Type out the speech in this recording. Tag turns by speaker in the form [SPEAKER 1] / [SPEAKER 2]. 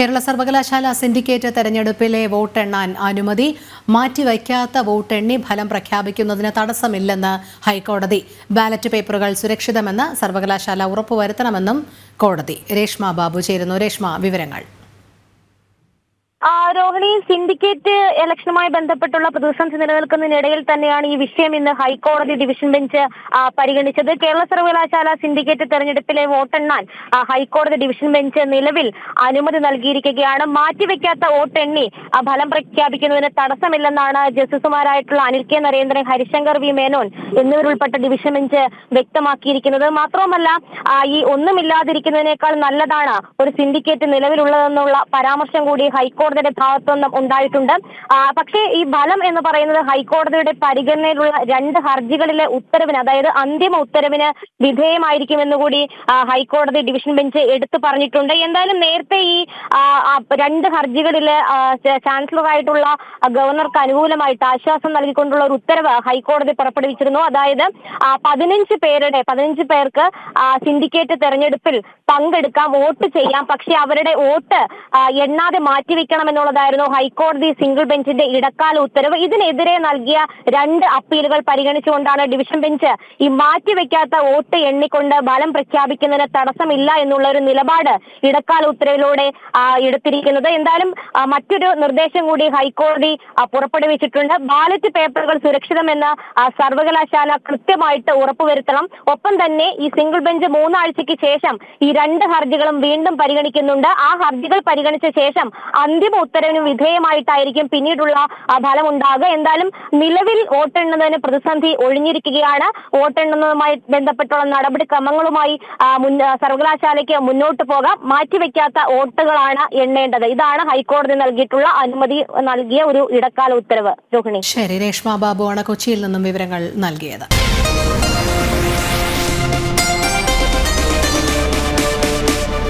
[SPEAKER 1] കേരള സർവകലാശാല സിൻഡിക്കേറ്റ് തെരഞ്ഞെടുപ്പിലെ വോട്ടെണ്ണാൻ അനുമതി മാറ്റിവയ്ക്കാത്ത വോട്ടെണ്ണി ഫലം പ്രഖ്യാപിക്കുന്നതിന് തടസ്സമില്ലെന്ന് ഹൈക്കോടതി. ബാലറ്റ് പേപ്പറുകൾ സുരക്ഷിതമെന്ന് സർവകലാശാല ഉറപ്പുവരുത്തണമെന്നും കോടതി. രേഷ്മ ബാബു ചേരുന്നു. രേഷ്മ വിവരങ്ങൾ.
[SPEAKER 2] രോഹിണി സിൻഡിക്കേറ്റ് ഇലക്ഷനുമായി ബന്ധപ്പെട്ടുള്ള പ്രതിസന്ധി നിലനിൽക്കുന്നതിനിടയിൽ തന്നെയാണ് ഈ വിഷയം ഇന്ന് ഹൈക്കോടതി ഡിവിഷൻ ബെഞ്ച് പരിഗണിച്ചത്. കേരള സർവകലാശാല സിൻഡിക്കേറ്റ് തെരഞ്ഞെടുപ്പിലെ വോട്ടെണ്ണാൻ ഹൈക്കോടതി ഡിവിഷൻ ബെഞ്ച് നിലവിൽ അനുമതി നൽകിയിരിക്കുകയാണ്. മാറ്റിവെക്കാത്ത വോട്ടെണ്ണി ഫലം പ്രഖ്യാപിക്കുന്നതിന് തടസ്സമില്ലെന്നാണ് ജസ്റ്റിസുമാരായിട്ടുള്ള അനിൽ കെ നരേന്ദ്രൻ ഹരിശങ്കർ വി മേനോൻ എന്നിവരുൾപ്പെട്ട ഡിവിഷൻ ബെഞ്ച് വ്യക്തമാക്കിയിരിക്കുന്നത്. മാത്രവുമല്ല ഈ ഒന്നുമില്ലാതിരിക്കുന്നതിനേക്കാൾ നല്ലതാണ് ഒരു സിൻഡിക്കേറ്റ് നിലവിലുള്ളതെന്നുള്ള പരാമർശം കൂടി ഹൈക്കോടതിയുടെ ഭാഗത്തുനിന്നും ഉണ്ടായിട്ടുണ്ട്. പക്ഷേ ഈ ഫലം എന്ന് പറയുന്നത് ഹൈക്കോടതിയുടെ പരിഗണനയിലുള്ള രണ്ട് ഹർജികളിലെ ഉത്തരവിന് അതായത് അന്തിമ ഉത്തരവിന് വിധേയമായിരിക്കുമെന്ന് കൂടി ഹൈക്കോടതി ഡിവിഷൻ ബെഞ്ച് എടുത്തു പറഞ്ഞിട്ടുണ്ട്. എന്തായാലും നേരത്തെ ഈ രണ്ട് ഹർജികളിലെ ചാൻസലറായിട്ടുള്ള ഗവർണർക്ക് അനുകൂലമായിട്ട് ആശ്വാസം നൽകിക്കൊണ്ടുള്ള ഒരു ഉത്തരവ് ഹൈക്കോടതി പുറപ്പെടുവിച്ചിരുന്നു. അതായത് പതിനഞ്ച് പേരുടെ പതിനഞ്ച് പേർക്ക് സിൻഡിക്കേറ്റ് തെരഞ്ഞെടുപ്പിൽ പങ്കെടുക്കാം വോട്ട് ചെയ്യാം. പക്ഷെ അവരുടെ വോട്ട് എണ്ണാതെ മാറ്റിവെക്കണം എണ്ണാതെ മാറ്റിവെക്കണമെന്നുള്ളതായിരുന്നു ഹൈക്കോടതി സിംഗിൾ ബെഞ്ചിന്റെ ഇടക്കാല ഉത്തരവ് ഇതിനെതിരെ നൽകിയ രണ്ട് അപ്പീലുകൾ പരിഗണിച്ചുകൊണ്ടാണ് ഡിവിഷൻ ബെഞ്ച് ഈ മാറ്റിവെക്കാത്ത വോട്ട് എണ്ണിക്കൊണ്ട് ഫലം പ്രഖ്യാപിക്കുന്നതിന് തടസ്സമില്ല എന്നുള്ള ഒരു നിലപാട് ഇടക്കാല ഉത്തരവിലൂടെ എടുത്തിരിക്കുന്നത്. എന്തായാലും മറ്റൊരു നിർദ്ദേശം കൂടി ഹൈക്കോടതി പുറപ്പെടുവിച്ചിട്ടുണ്ട്. ബാലറ്റ് പേപ്പറുകൾ സുരക്ഷിതമെന്ന് സർവകലാശാല കൃത്യമായിട്ട് ഉറപ്പുവരുത്തണം. ഒപ്പം തന്നെ ഈ സിംഗിൾ ബെഞ്ച് മൂന്നാഴ്ചയ്ക്ക് ശേഷം ഈ രണ്ട് ഹർജികളും വീണ്ടും പരിഗണിക്കുന്നുണ്ട്. ആ ഹർജികൾ പരിഗണിച്ച ശേഷം അന്തിമ ഉത്തരവിന് വിധേയമായിട്ടായിരിക്കും പിന്നീടുള്ള ഫലം ഉണ്ടാകുക എന്തായാലും നിലവിൽ വോട്ടെണ്ണുന്നതിന് പ്രതിസന്ധി ഒഴിഞ്ഞിരിക്കുകയാണ്. വോട്ടെണ്ണുന്നതുമായി ബന്ധപ്പെട്ടുള്ള നടപടിക്രമങ്ങളുമായി സർവകലാശാലയ്ക്ക് മുന്നോട്ട് പോകാം. മാറ്റിവെക്കാത്ത വോട്ടുകളാണ് എണ്ണേണ്ടത്. ഇതാണ് ഹൈക്കോടതി നൽകിയിട്ടുള്ള അനുമതി നൽകിയ ഒരു ഇടക്കാല ഉത്തരവ്. രോഹിണി.
[SPEAKER 1] ശരി രേഷ്മ ബാബു ആണ് കൊച്ചിയിൽ നിന്നും വിവരങ്ങൾ നൽകിയത്.